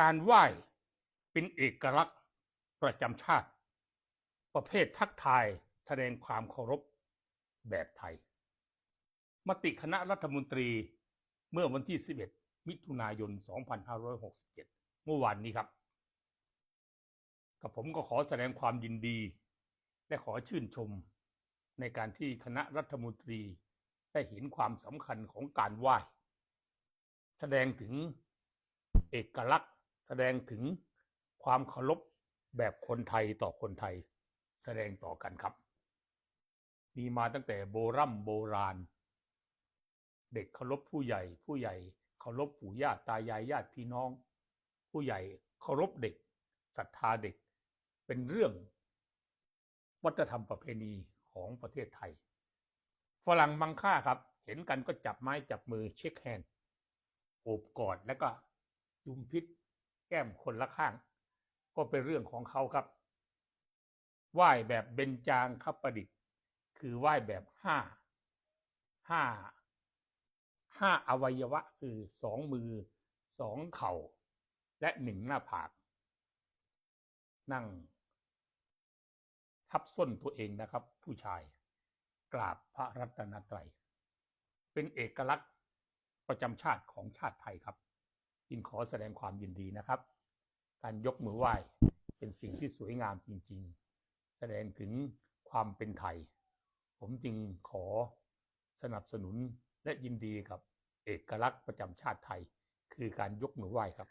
การไหว้เป็นเอกลักษณ์ประจำชาติ ประเภททักทายแสดงความเคารพแบบไทย มติคณะรัฐมนตรีเมื่อวันที่ 11 มิถุนายน 2567 เมื่อวานนี้ครับ กับผมก็ขอแสดงความยินดี และขอชื่นชม ในการที่คณะรัฐมนตรีได้เห็นความสำคัญของการไหว้ แสดงถึงเอกลักษณ์ แสดงถึงความเคารพแบบคนไทยต่อคนไทย แสดงต่อกันครับ มีมาตั้งแต่โบรโบราณ เด็กเคารพผู้ใหญ่ ผู้ใหญ่เคารพปู่ย่าตายายญาติพี่น้อง ผู้ใหญ่เคารพเด็กศรัทธาเด็กเป็นเรื่อง วัฒนธรรมประเพณีของประเทศไทย ฝรั่งมังค่าครับ เห็นกันก็จับไม้จับมือเช็คแฮนด์โอบกอดแล้วก็ยุมพิษ แก้มคนละข้าง ก็เป็นเรื่องของเขาครับไหว้แบบเบญจางคับประดิษฐ์ คือไหว้แบบห้าห้าห้าอวัยวะคือสองมือสองเข่า และหนึ่งหน้าผาก นั่ง ทับส้นตัวเองนะครับ ผู้ชายกราบพระรัตนตรัย เป็นเอกลักษณ์ประจำชาติของชาติไทยครับ จึงขอแสดงความยินดีนะครับ การยกมือไหว้เป็นสิ่งที่สวยงามจริง ๆ แสดงถึงความเป็นไทย ผมจึงขอสนับสนุนและยินดีกับเอกลักษณ์ประจำชาติไทย คือการยกมือไหว้ครับ